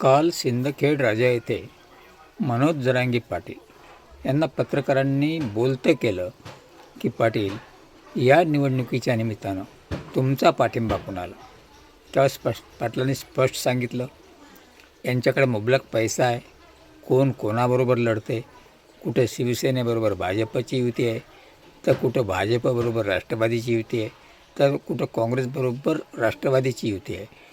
काल सिंदखेड राजा येथे मनोज जरांगी पाटील यांना पत्रकारांनी बोलतं केलं की पाटील या निवडणुकीच्या निमित्तानं तुमचा पाठिंबा कुणाला? तेव्हा स्पष्ट पाटलांनी स्पष्ट सांगितलं यांच्याकडे मुबलक पैसा आहे. कोण कोणाबरोबर लढते? कुठं शिवसेनेबरोबर भाजपची युती आहे? तर कुठं भाजपबरोबर राष्ट्रवादीची युती आहे? तर कुठं काँग्रेसबरोबर राष्ट्रवादीची युती आहे?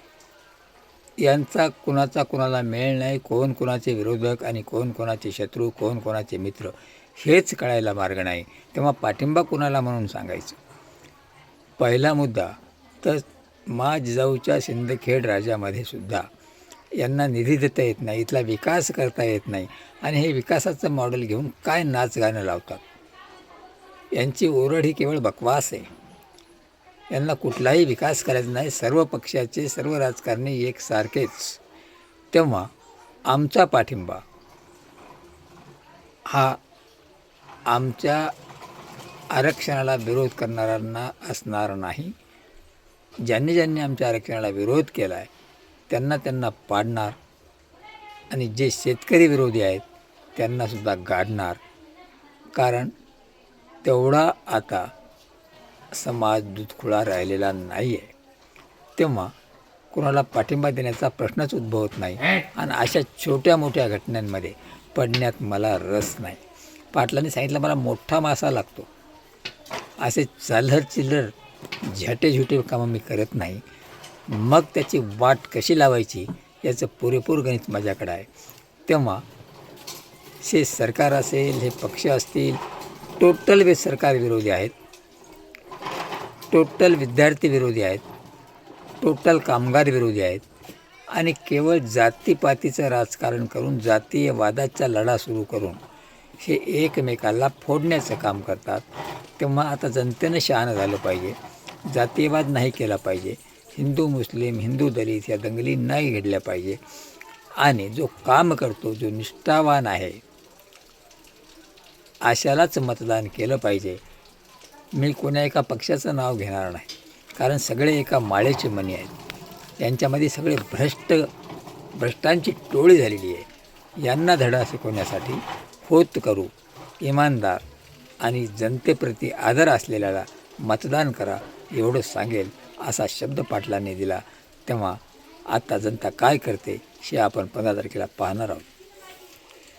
यांचा कुणाचा कुणाला मेळ नाही कोण कोणाचे विरोधक आणि कोण कोणाचे शत्रू कोण कोणाचे मित्र हेच कळायला मार्ग नाही. तेव्हा पाठिंबा कुणाला म्हणून सांगायचं? पहिला मुद्दा तर मा जिजाऊच्या सिंदखेड राजामध्ये सुद्धा यांना निधी देता येत नाही इथला विकास करता येत नाही. आणि हे विकासाचं मॉडेल घेऊन काय नाच गाणं लावतात? यांची ओरड ही केवळ बकवास आहे. यांना कुठलाही विकास करायचा नाही. सर्व पक्षाचे सर्व राजकारणी एकसारखेच. तेव्हा आमचा पाठिंबा हा आमच्या आरक्षणाला विरोध करणाऱ्यांना असणार नाही. ज्यांनी ज्यांनी आमच्या आरक्षणाला विरोध केला आहे त्यांना त्यांना पाडणार आणि जे शेतकरी विरोधी आहेत त्यांनासुद्धा गाडणार. कारण तेवढा आता समाज दुधखुळा राहिलेला नाही आहे तेव्हा कोणाला पाठिंबा देण्याचा प्रश्नच उद्भवत नाही आणि अशा छोट्या मोठ्या घटनांमध्ये पडण्यात मला रस नाही. पाटलांनी सांगितलं मला मोठा मासा लागतो. असे चालर चिल्लर झटे झुटे कामं मी करत नाही. मग त्याची वाट कशी लावायची याचं पुरेपूर गणित माझ्याकडं आहे. तेव्हा हे सरकार असेल हे पक्ष असतील टोटल वे सरकार विरोधी आहेत. टोटल विद्यार्थी विरोधी आहेत टोटल कामगार विरोधी आहेत आणि केवळ जातीपातीचं राजकारण करून जातीय वादाचा लढा सुरू करून हे एकमेकाला फोडण्याचं काम करतात तेव्हा आता जनतेनं शहाणं झालं पाहिजे. जातीयवाद नाही केला पाहिजे. हिंदू मुस्लिम हिंदू दलित या दंगली नाही घडल्या पाहिजे. आणि जो काम करतो जो निष्ठावान आहे अशालाच मतदान केलं पाहिजे. मी कोण्या एका पक्षाचं नाव घेणार नाही. कारण सगळे एका माळेचे मनी आहेत. यांच्यामध्ये सगळे भ्रष्ट भ्रष्टांची टोळी झालेली आहे. यांना धडा शिकवण्यासाठी होत करू इमानदार आणि जनतेप्रती आदर असलेल्याला मतदान करा एवढं सांगेल असा शब्द पाटलांनी दिला. तेव्हा आता जनता काय करते हे आपण पंधरा तारखेला पाहणार आहोत.